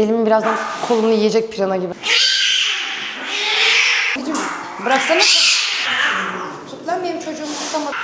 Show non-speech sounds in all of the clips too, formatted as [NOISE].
Selim'in birazdan kolunu yiyecek pirana gibi. Bıraksana. Tut lan benim çocuğumu tutamadı.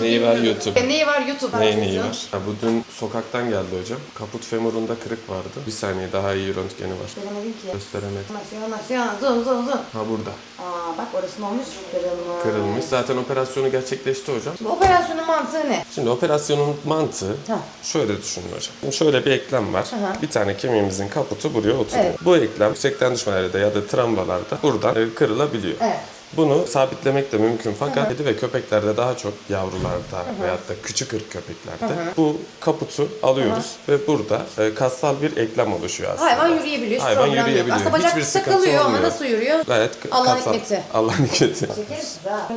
Neyi var YouTube? Neyi var YouTube? Neyi neyi var? Ha, bu dün sokaktan geldi hocam. Kaput femurunda kırık vardı. Bir saniye daha iyi röntgeni var. Göremedim ki. Gösteremedim. Nasıl nasıl zoom zoom zoom. Ha burada. Aa bak orası ne olmuş? Kırılmış. Kırılmış. Zaten operasyonu gerçekleşti hocam. Bu operasyonun mantığı ne? Şimdi operasyonun mantığı Ha. şöyle düşünün hocam. Şimdi şöyle bir eklem var. Aha. Bir tane kemiğimizin kaputu buraya oturuyor. Evet. Bu eklem yüksekten düşmelerde ya da travmalarda buradan e, kırılabiliyor. Evet. Bunu sabitlemek de mümkün fakat kedi ve köpeklerde daha çok yavrularda veyahut da küçük ırk köpeklerde bu kaputu alıyoruz ve burada e, kassal bir eklem oluşuyor aslında. Hayvan yürüyebiliyor. Hiç Hayvan problem yok. yürüyebiliyor. Aslında bacak Hiçbir sıkıntı takılıyor ama olmuyor. nasıl yürüyor? Gayet k- Allah'ın kassal- hikmeti. Allah'ın hikmeti. Çekeriz ha.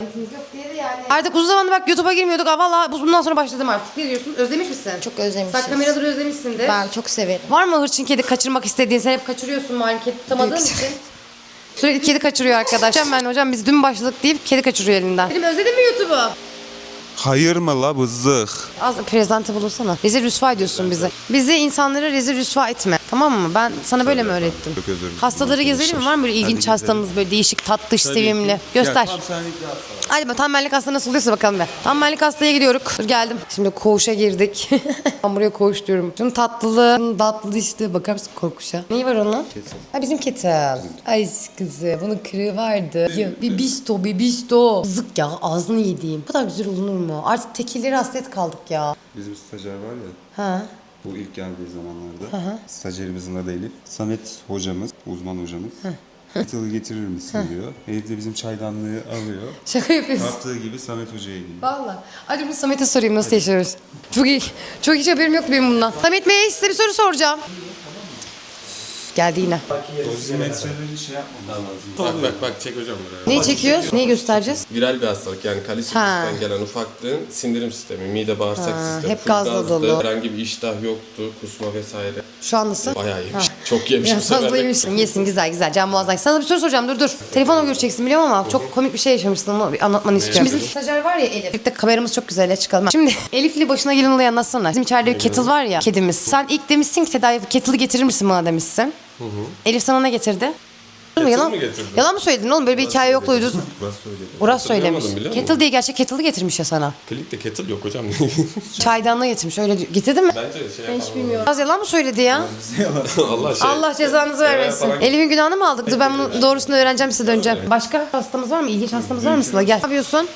yok diye de yani. Artık uzun zamandır bak YouTube'a girmiyorduk. Aa, Valla bundan sonra başladım artık. Ne diyorsun? Özlemiş misin? Çok özlemişiz. Sen kameraları özlemişsindir. Ben çok severim. Var mı hırçın kedi kaçırmak istediğin? Sen hep kaçırıyorsun malum kedi tutamadığın Büyük- için. [LAUGHS] Sürekli kedi kaçırıyor arkadaş. Hocam ben hocam biz dün başladık deyip kedi kaçırıyor elinden. Benim özledin mi YouTube'u? Hayır mı la bızık? Az presentable olsana. Rezil rüsva ediyorsun bizi. Bizi insanları rezil rüsva etme. Tamam mı? Ben sana böyle mi öğrettim? Çok özür dilerim Hastaları gezelim mi? Var mı böyle ilginç Hadi hastamız böyle değişik tatlış sevimli? Göster. Hadi bakalım tam benlik hasta nasıl oluyorsa bakalım be. Tam benlik hastaya gidiyoruz. Dur geldim. Şimdi koğuşa girdik. [LAUGHS] ben buraya koğuş diyorum. Şunun tatlılığı, şunun tatlı işte. Bakar mısın korkuşa? Neyi var onun? Ha bizim ketel. Ay kızı bunun kırığı vardı. Ya, bebisto bebisto. Zık ya ağzını yediğim. Bu kadar güzel olunur mu? Artık tekilleri hasret kaldık ya. Bizim stajyer var ya, Ha. bu ilk geldiği zamanlarda. Stajyerimizin adı Elif. Samet hocamız, uzman hocamız. Kettle'ı getirir misin diyor. Elif de bizim çaydanlığı alıyor. Şaka yapıyorsun. Yaptığı gibi Samet hocaya gidiyor. Valla. Hadi bunu Samet'e sorayım nasıl yaşıyoruz. Çok iyi. Çok hiç haberim yok benim bundan. Samet Bey size bir soru soracağım. Geldi yine. Dozimetreleri şey yapmamız lazım. Bak bak bak çek hocam buraya. Neyi çekiyoruz? Neyi göstereceğiz? Viral bir hastalık yani Ha. kalisimustan gelen ufaklığın sindirim sistemi, mide bağırsak sistemi. hep full gazla dolu. Herhangi bir iştah yoktu, kusma vesaire. Şu an nasıl? Bayağı yemiş. Çok yemiş bu Biraz sefer de. Yesin güzel güzel. Can boğazdan. Sana bir soru soracağım. Dur dur. Telefonla göreceksin biliyorum ama çok komik bir şey yaşamışsın. Onu bir anlatmanı istiyorum. Bizim stajyer var ya Elif. Birlikte kameramız çok güzel. Hadi çıkalım. Şimdi [LAUGHS] Elif'le başına gelen olayı anlatsana. Bizim içeride bir kettle var ya. Kedimiz. Sen ilk demişsin ki tedavi kettle'ı getirir misin bana demişsin. Elif sana ne getirdi? yalan, mı getirdi? yalan mı söyledin oğlum? Böyle bir hikaye yoktu. Uyduz. Burası söyledi. Uras söylemiş. Kettle diye gerçek kettle'ı getirmiş ya sana. Klikte kettle yok hocam. [LAUGHS] Çaydanlığı getirmiş. Öyle diyor. Getirdin mi? Bence şey yapalım. bilmiyorum. Az yalan mı söyledi ya? [LAUGHS] Allah şey. Allah cezanızı vermesin. falan- Elif'in günahını mı aldık? Dur ben bunu doğrusunu öğreneceğim size döneceğim. Başka hastamız var mı? İlginç hastamız var mı Sıla? Gel. Ne yapıyorsun?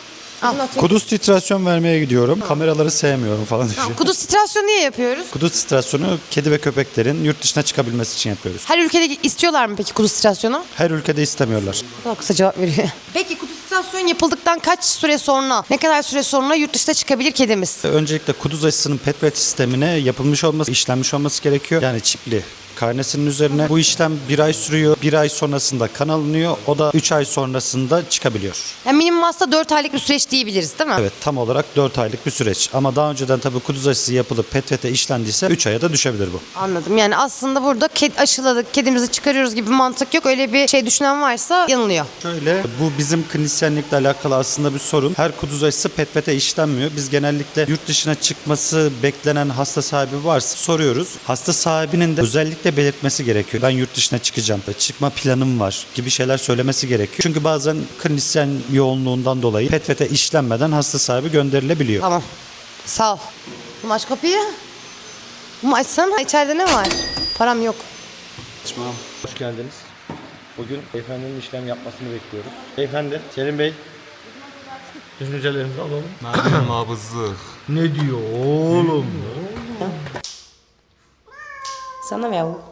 Al. Kuduz titrasyon vermeye gidiyorum. Kameraları sevmiyorum falan diye. Kuduz titrasyonu niye yapıyoruz? Kuduz titrasyonu kedi ve köpeklerin yurt dışına çıkabilmesi için yapıyoruz. Her ülkede istiyorlar mı peki kuduz titrasyonu? Her ülkede istemiyorlar. Çok kısa cevap veriyor. [LAUGHS] Peki kuduz titrasyon yapıldıktan kaç süre sonra, ne kadar süre sonra yurt dışına çıkabilir kedimiz? Öncelikle kuduz aşısının petvet sistemine yapılmış olması, işlenmiş olması gerekiyor. Yani çipli karnesinin üzerine. Bu işlem bir ay sürüyor. Bir ay sonrasında kan alınıyor. O da 3 ay sonrasında çıkabiliyor. Yani minimum hasta 4 aylık bir süreç diyebiliriz değil mi? Evet tam olarak 4 aylık bir süreç. Ama daha önceden tabii kuduz aşısı yapılıp petvete işlendiyse 3 aya da düşebilir bu. Anladım. Yani aslında burada ked aşıladık, kedimizi çıkarıyoruz gibi bir mantık yok. Öyle bir şey düşünen varsa yanılıyor. Şöyle bu bizim klinisyenlikle alakalı aslında bir sorun. Her kuduz aşısı petvete işlenmiyor. Biz genellikle yurt dışına çıkması beklenen hasta sahibi varsa soruyoruz. Hasta sahibinin de özellikle belirtmesi gerekiyor. Ben yurt dışına çıkacağım da çıkma planım var gibi şeyler söylemesi gerekiyor. Çünkü bazen klinisyen yoğunluğundan dolayı petvete işlenmeden hasta sahibi gönderilebiliyor. Tamam. Sağ ol. Bunu aç kapıyı. Bunu açsana. İçeride ne var? Param yok. Hoş geldiniz. Bugün beyefendinin işlem yapmasını bekliyoruz. Beyefendi, Selim Bey. Düşüncelerinizi alalım. Meryem [CLEARS THROAT] abızık. Ne diyor oğlum? Sana mı yavrum?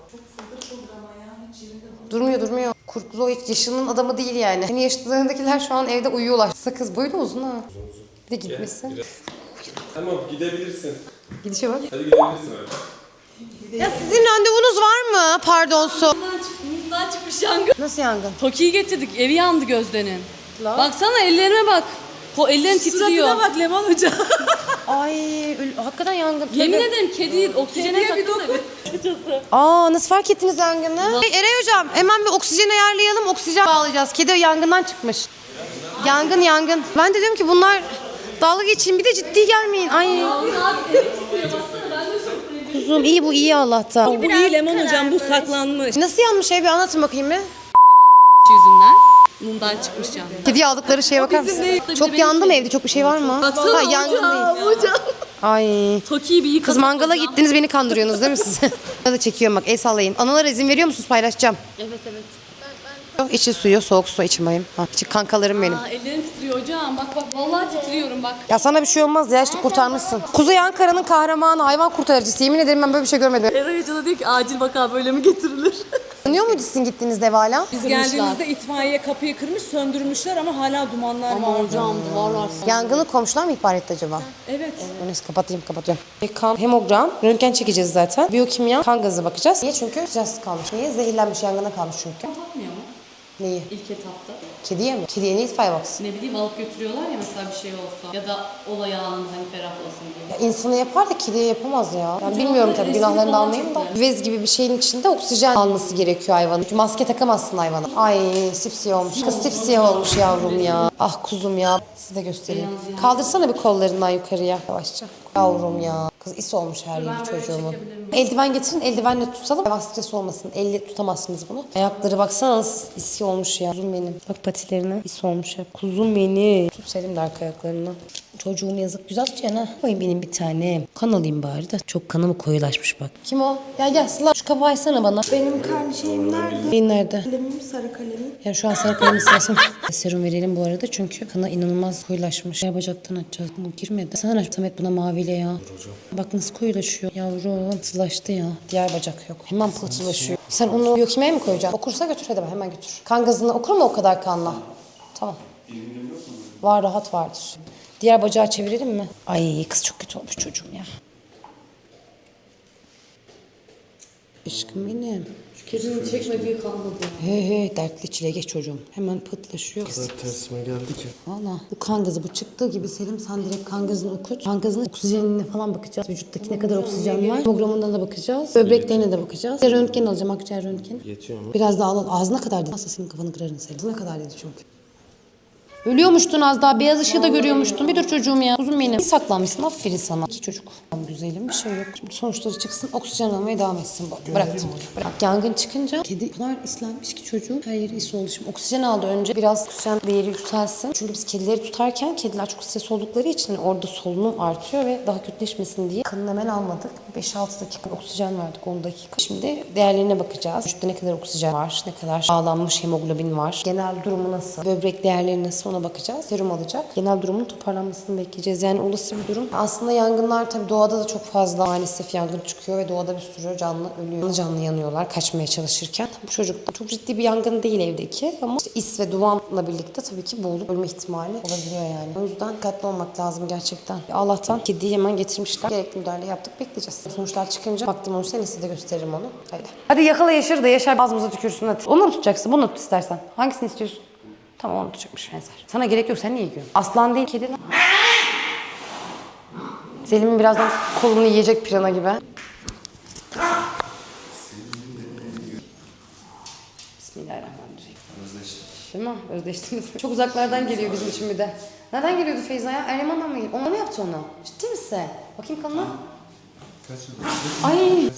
Durmuyor durmuyor. Kurtlu o hiç yaşının adamı değil yani. Senin yaşlarındakiler şu an evde uyuyorlar. Sakız boyu da uzun ha. Bir de gitmesin. Tamam gidebilirsin. Gidişe bak. Hadi gidebilirsin abi. Ya sizin randevunuz var mı? Pardon su. Çıkmış, yangın. Nasıl yangın? Toki'yi getirdik, evi yandı Gözde'nin. Baksana ellerime bak. Ko ellerin titriyor. Suratına bak Leman Hoca. [LAUGHS] Ay ül- hakikaten yangın. Yemin ederim kedi oksijene Kediye bir takıldı. dokun. Açıkçası. Aa nasıl fark ettiniz yangını? Hey, Eray hocam hemen bir oksijen ayarlayalım. Oksijen bağlayacağız. Kedi yangından çıkmış. Yangın yangın. Ben de diyorum ki bunlar dalga geçeyim bir de ciddi gelmeyin. Ay. Abi evi titriyor baksana ben de şoktayım. kuzum. İyi bu iyi Allah'tan. Bu iyi Leman hocam bu saklanmış. Nasıl yanmış ev bir anlatın bakayım bir. yüzünden. Mumdan çıkmış canım. Kediye aldıkları şeye bakar mısın? Çok yandı mı evde? Çok bir şey var mı? Baksana ha, yangın hocam, değil. Ay. Toki'yi bir. Kız mangala gittiniz beni kandırıyorsunuz değil mi siz? [LAUGHS] Bana da çekiyorum bak el sallayın. Analara izin veriyor musunuz paylaşacağım? Evet evet. Yok içi suyu soğuk su içmeyeyim. Ha, içi kankalarım benim. Aa, ellerim titriyor hocam. Bak bak vallahi titriyorum bak. Ya sana bir şey olmaz ya işte kurtarmışsın. Kuzey Ankara'nın kahramanı hayvan kurtarıcısı. Yemin ederim ben böyle bir şey görmedim. Eray Hoca da diyor ki acil vaka böyle mi getirilir? [LAUGHS] Tanıyor muydu sizin gittiğinizde ev hala? Biz geldiğimizde itfaiye kapıyı kırmış, söndürmüşler ama hala dumanlar Ama var. hocam duvarlar Yangını komşular mı ihbar etti acaba? Evet. Neyse kapatayım kapatıyorum. Bir kan, hemogram, röntgen çekeceğiz zaten. Biyokimya, kan gazı bakacağız. Niye? Çünkü sıcak kalmış. Niye? Zehirlenmiş, yangına kalmış çünkü. Takmıyor mu? Neyi? İlk etapta. Kediye mi? Kediye niye itfaiye baksın? Ne bileyim alıp götürüyorlar ya mesela bir şey olsa. Ya da olay anında hani ferahlasın diye. Ya insana yapar da kediye yapamaz ya. Ben bilmiyorum tabii günahlarını da almayayım da. Vez gibi bir şeyin içinde oksijen alması gerekiyor hayvanın. Çünkü maske takamazsın hayvana. Ay sipsiyah olmuş. Kız sipsiyah olmuş yavrum ya. Ah kuzum ya. Size göstereyim. Kaldırsana bir kollarından yukarıya. Yavaşça. Yavrum ya. Kız is olmuş her yeri çocuğumun. Eldiven getirin, eldivenle tutalım. Hayvan stres olmasın. Elle tutamazsınız bunu. Ayakları baksana nasıl is olmuş ya. Kuzum benim. Bak patilerine is olmuş hep. Kuzum beni. Tut Selim de arka ayaklarını. Çocuğum yazık güzel tutuyor ha. Oy benim bir tanem. Kan alayım bari de. Çok kanımı koyulaşmış bak. Kim o? Gel gel Sıla. Şu kapı açsana bana. Benim kardeşim nerede? Beyin nerede? Kalemim, sarı kalemim. Yani şu an sarı kalemi sırası. [LAUGHS] Serum verelim bu arada çünkü kanı inanılmaz koyulaşmış. Ya bacaktan açacağız. Bu girmedi. Sen aç Samet buna maviyle ya. Bak nasıl koyulaşıyor. Yavrum pıhtılaştı ya. Diğer bacak yok. Hemen pıhtılaşıyor. Sen onu biyokimyaya mı koyacaksın? Okursa götür hadi ben hemen götür. Kan gazını okur mu o kadar kanla? Tamam. Var rahat vardır. Diğer bacağı çevirelim mi? Ay kız çok kötü olmuş çocuğum ya. Aşkım benim. Kedinin çekmediği kalmadı. He he dertli çile geç çocuğum. Hemen pıtlaşıyor. Tersime geldi ki. Valla bu kan gazı bu çıktığı gibi Selim sen direkt kan gazını okut. Kan gazının oksijenine falan bakacağız. Vücuttaki ne kadar oksijen var. Programından da bakacağız. Böbreklerine de bakacağız. Bir röntgen alacağım akciğer röntgeni. Yetiyor mu? Biraz daha al. Ağzına kadar dedi. Aslında senin kafanı kırarın Selim. Ağzına kadar dedi çünkü. Ölüyormuştun az daha. Beyaz ışığı da görüyormuştun. Bir dur çocuğum ya. Uzun benim. İyi saklanmışsın. Aferin sana. İki çocuk. Tamam, Güzelim bir şey yok. Şimdi sonuçları çıksın. Oksijen almaya devam etsin. bu. Bıraktım. Bırak. Yangın çıkınca kedi o kadar islenmiş ki çocuğun her yeri is oldu. Şimdi oksijen aldı önce. Biraz oksijen değeri yükselsin. Çünkü biz kedileri tutarken kediler çok stres oldukları için orada solunum artıyor ve daha kötüleşmesin diye kanını hemen almadık. 5-6 dakika oksijen verdik 10 dakika. Şimdi değerlerine bakacağız. Vücutta ne kadar oksijen var, ne kadar bağlanmış hemoglobin var, genel durumu nasıl, böbrek değerleri nasıl ona bakacağız. Serum alacak. Genel durumun toparlanmasını bekleyeceğiz. Yani olası bir durum. Aslında yangınlar tabii doğada da çok fazla maalesef yangın çıkıyor ve doğada bir sürü canlı ölüyor. Canlı yanıyorlar kaçmaya çalışırken. Bu çocuk çok ciddi bir yangın değil evdeki ama işte is ve dumanla birlikte tabii ki boğulup ölme ihtimali olabiliyor yani. O yüzden dikkatli olmak lazım gerçekten. Allah'tan kediyi hemen getirmişler. Gerekli müdahale yaptık bekleyeceğiz. Sonuçlar çıkınca vaktim olursa en iyisi de gösteririm onu. Haydi. Hadi yakala Yaşar'ı da Yaşar ağzımıza tükürsün hadi. Onu mu tutacaksın? Bunu tut istersen. Hangisini istiyorsun? Tamam onu tutacakmış benzer. Sana gerek yok sen niye yiyorsun? Aslan değil kedi lan. Selim'in birazdan kolunu yiyecek pirana gibi. Bismillahirrahmanirrahim. Değil mi? Özdeştiniz. Çok uzaklardan geliyor bizim için bir de. Nereden geliyordu Feyza ya? Eryaman'dan mı geliyor? Ona mı yaptı onu? Ciddi misin? Bakayım kanına. Kaç yıl? Ay!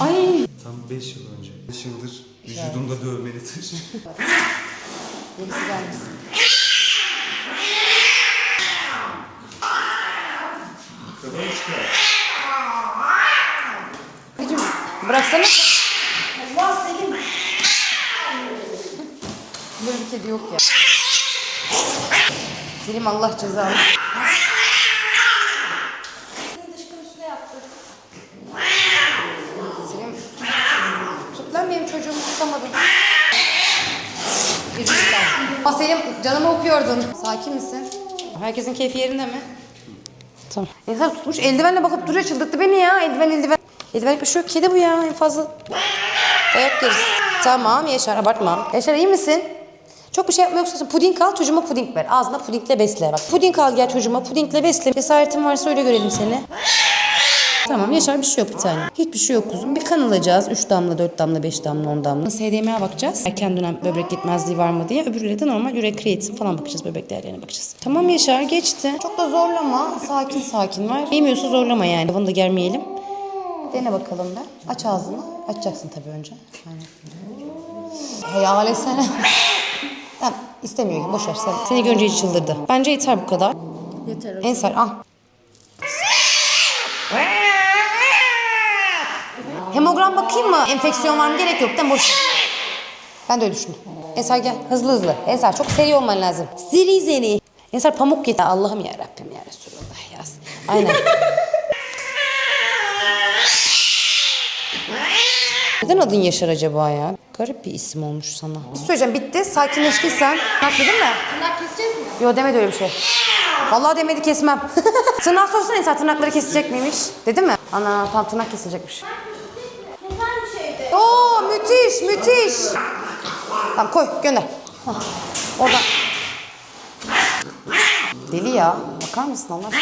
Ay! Tam 5 yıl önce. 5 yıldır vücudumda [LAUGHS] dövmelidir. Birisi gelmesin. Gücüm, bıraksana. Allah Selim. Böyle bir kedi yok ya. Selim Allah cezanı. Selim. Tut lan benim çocuğumu tutamadın. Aa Selim canımı okuyordun. Sakin misin? Herkesin keyfi yerinde mi? Tamam. İnsan tutmuş eldivenle bakıp duruyor çıldırttı beni ya. Eldiven eldiven. Eldiven bir şey yok. Kedi bu ya en fazla. Dayak yeriz. Tamam Yaşar abartma. Yaşar iyi misin? Çok bir şey yapma yoksa puding al çocuğuma puding ver. Ağzına pudingle besle bak. Puding al gel çocuğuma pudingle besle. Cesaretin varsa öyle görelim seni. Tamam Yaşar bir şey yok bir tane. Hiçbir şey yok kuzum. Bir kan alacağız. 3 damla, 4 damla, 5 damla, 10 damla. SDM'ye bakacağız. Erken dönem böbrek yetmezliği var mı diye. Öbürüyle de normal ürek kreatin falan bakacağız. Böbrek değerlerine bakacağız. Tamam Yaşar geçti. Çok da zorlama. Sakin sakin var. Yemiyorsa zorlama yani. Havanı da germeyelim. Dene bakalım be. Aç ağzını. Açacaksın tabii önce. Yani. Hayal etsene. [LAUGHS] Tamam, istemiyor. Boş ver sen. Seni görünce hiç çıldırdı. Bence yeter bu kadar. Yeter. Ensar al. Hemogram bakayım mı? Enfeksiyon var mı? Gerek yok. değil mi? Boş. Ben de öyle düşündüm. Ensar gel. Hızlı hızlı. Ensar çok seri olman lazım. Zeri zeri. Ensar pamuk getir. Allah'ım ya Rabbim ya Resulallah ya. Aynen. Neden adın Yaşar acaba ya? Garip bir isim olmuş sana. Bir şey söyleyeceğim bitti. Sakinleştiysen. Haklı değil mi? Tırnak kesecek mi? Yok demedi öyle bir şey. Vallahi demedi kesmem. [LAUGHS] Tırnak sorsana insan tırnakları kesecek miymiş? Dedi mi? Ana tam tırnak kesilecekmiş. Oo müthiş müthiş. Tamam koy gönder. Hah, Oradan. Deli ya. Bakar mısın Allah aşkına?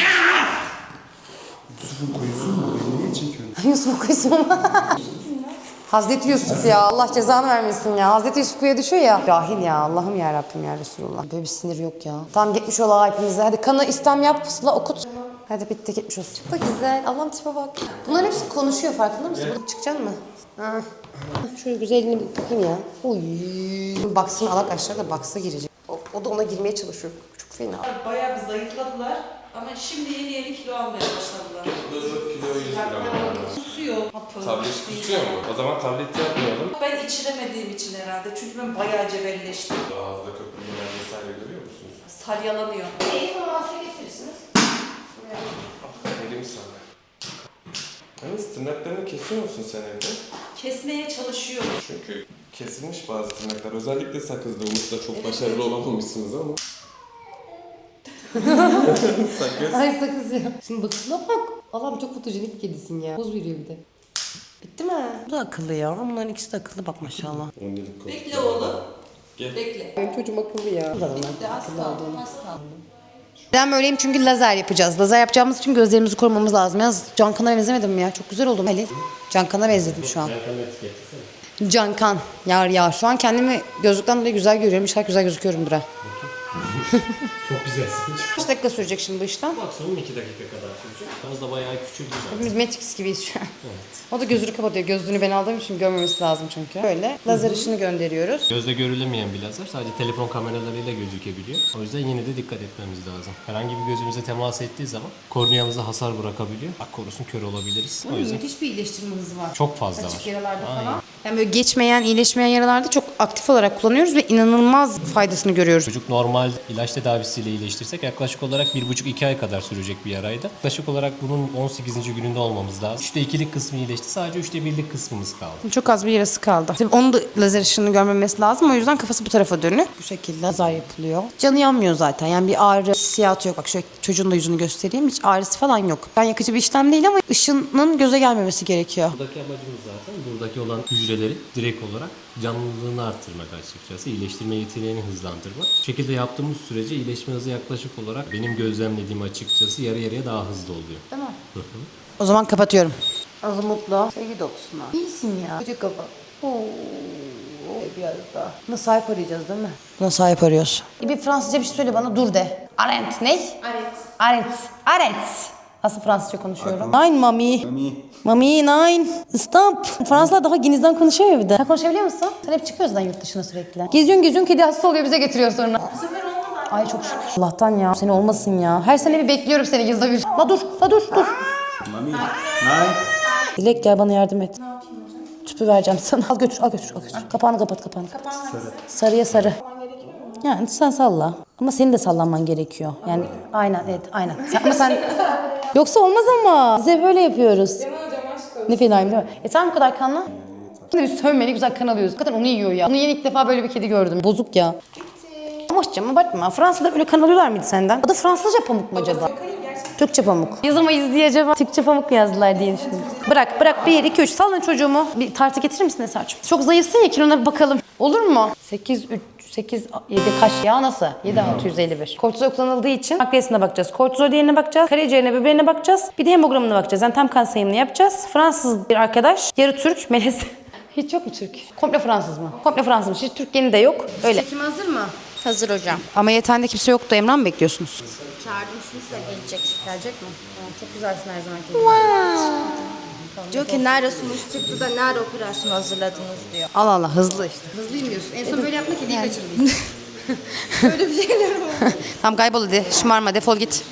Yusuf'un koyusu mu? Beni niye çekiyorsun? [LAUGHS] Yusuf kuyusu Hazreti Yusuf ya Allah cezanı vermesin ya. Hazreti Yusuf kuyuya düşüyor ya. Cahil ya Allah'ım ya Rabbim ya Resulullah. Böyle bir sinir yok ya. Tamam gitmiş ola hepimize. Hadi kanı İslam yap sıla okut. Hadi bitti gitmiş olsun. Çok da güzel. Allah'ım tipe bak. Bunların hepsi konuşuyor farkında mısın? Burada çıkacaksın mı? Ha. Şöyle güzelliğini bir bakayım ya. Uy. Baksın alak aşağıda baksa girecek. O, o da ona girmeye çalışıyor. Çok fena. Bayağı bir zayıfladılar ama şimdi yeni yeni kilo almaya başladılar. kilo 100 gram. Kusuyor hapı. Tablet kusuyor mu? O zaman tablet yapmayalım. Ben içiremediğim için herhalde çünkü ben bayağı cebelleştim. Ağızda köpürmeler vesaire görüyor musunuz? Salyalanıyor. Vereyim sana. Yalnız tırnaklarını kesiyor musun sen evde? Kesmeye çalışıyorum. Çünkü kesilmiş bazı tırnaklar. Özellikle sakızda. Umut'la çok başarılı olamamışsınız ama. [LAUGHS] Sakız. Ay sakız ya. Şimdi bakışına bak. Allah'ım çok fotojenik kedisin ya. Poz veriyor bir de. Bitti mi? Bu da akıllı ya. Bunların ikisi de akıllı bak maşallah. Bekle oğlum. Gel. Bekle. Benim çocuğum akıllı ya. Bitti az kaldı. Az kaldı. Ben böyleyim çünkü lazer yapacağız. Lazer yapacağımız için gözlerimizi korumamız lazım. Yalnız Cankan'a benzemedim mi ya? Çok güzel oldum Halil. Cankan'a benzedim şu an. Cankan. Yar yar. Şu an kendimi gözlükten dolayı güzel görüyorum. İnşallah güzel gözüküyorumdur ha. Çok güzelsin. [LAUGHS] Kaç dakika sürecek şimdi bu işlem? Maksimum 2 dakika kadar sürecek. Aramız da bayağı küçüldü zaten. Hepimiz Matrix gibiyiz şu an. O da gözünü kapatıyor. Gözlüğünü ben aldığım için görmemesi lazım çünkü. Böyle lazer ışını gönderiyoruz. Gözle görülemeyen bir lazer sadece telefon kameralarıyla gözükebiliyor. O yüzden yine de dikkat etmemiz lazım. Herhangi bir gözümüze temas ettiği zaman korneamıza hasar bırakabiliyor. Bak korusun kör olabiliriz. O yüzden Müthiş bir iyileştirme hızı var. çok fazla Açık var. yaralarda falan. Yani böyle geçmeyen, iyileşmeyen yaralarda çok aktif olarak kullanıyoruz ve inanılmaz faydasını görüyoruz. Çocuk normal ilaç tedavisiyle iyileştirsek yaklaşık olarak 1,5-2 ay kadar sürecek bir yaraydı. Yaklaşık olarak bunun 18. gününde olmamız lazım. 3'te 2'lik kısmı iyileşti. Sadece 3'te 1'lik kısmımız kaldı. Çok az bir yarası kaldı. Tabii onun da lazer ışığını görmemesi lazım. O yüzden kafası bu tarafa dönük. Bu şekilde lazer yapılıyor. Canı yanmıyor zaten. Yani bir ağrı hissiyatı yok. Bak şöyle çocuğun da yüzünü göstereyim. Hiç ağrısı falan yok. Ben yakıcı bir işlem değil ama ışının göze gelmemesi gerekiyor. Buradaki amacımız zaten buradaki olan hücreleri direkt olarak canlılığını arttırmak açıkçası. iyileştirme yeteneğini hızlandırmak. Bu şekilde yaptığımız sürece iyileşme hızı yaklaşık olarak benim gözlemlediğim açıkçası yarı yarıya daha hızlı oluyor. Değil mi? O zaman kapatıyorum. Az mutlu. Sevgi dokusuna. İyisin ya. Koca kafa. Oo. Biraz daha. Buna sahip arayacağız değil mi? Buna sahip arıyoruz. Bir Fransızca bir şey söyle bana dur de. Arent ne? Arent. Arent. Arent. Aslında Fransızca konuşuyorum. Nine mami. Mami. Mami nine. Stop. Fransızlar daha Giniz'den konuşuyor ya bir de. Sen konuşabiliyor musun? Sen hep çıkıyorsun lan yurt dışına sürekli. Geziyorsun geziyorsun kedi hasta oluyor bize getiriyor sonra. Ay çok şükür. Allah'tan ya. Seni olmasın ya. Her sene bir bekliyorum seni yılda bir. La dur, la dur, dur. Mami. Nay. Dilek gel bana yardım et. Tüpü vereceğim sana. Al götür, al götür, al götür. Kapağını kapat, kapağını kapat. Sarıya sarı. Yani sen salla. Ama senin de sallanman gerekiyor. Yani aynen, evet, aynen. Sen, ama sen... Yoksa olmaz ama. Bize böyle yapıyoruz. Ne fenayım değil mi? Yeter mi bu kadar kanla? Şimdi bir sövme ne güzel kan alıyoruz. Hakikaten onu yiyor ya. Onu yeni ilk defa böyle bir kedi gördüm. Bozuk ya. Ama hoşçam abartma. Fransa'da böyle kan alıyorlar mıydı senden? O da Fransızca pamuk mu acaba? Türkçe pamuk. Yazamayız diye acaba Türkçe pamuk mu yazdılar diye düşündüm. Bırak bırak 1, 2, 3 salın çocuğumu. Bir tartı getirir misin Esar'cığım? Çok zayıfsın ya kilona bir bakalım. Olur mu? 8, 3, 8, 7 kaç ya nasıl? 7, 651. Kortizol kullanıldığı için maddesine bakacağız. Kortizol değerine bakacağız. Karaciğerine, böbreğine bakacağız. Bir de hemogramına bakacağız. Yani tam kan sayımını yapacağız. Fransız bir arkadaş. Yarı Türk. Melez. Hiç yok mu Türk? Komple Fransız mı? Komple Fransızmış. Hiç Türk yeni de yok. Öyle. Çekim hazır mı? Hazır hocam. Ameliyathanede kimse yoktu. Emrah mı bekliyorsunuz? Çağırdım siz de gelecek. Gelecek mi? Çok güzelsin her zaman. Wow. Çok ki nerede sonuç çıktı da nerede operasyon hazırladınız diyor. Allah Allah hızlı işte. Hızlıyım diyorsun. En son böyle yapma kediyi kaçırdım. [LAUGHS] Öyle bir şeyler oldu. tamam kaybol hadi. Şımarma defol git.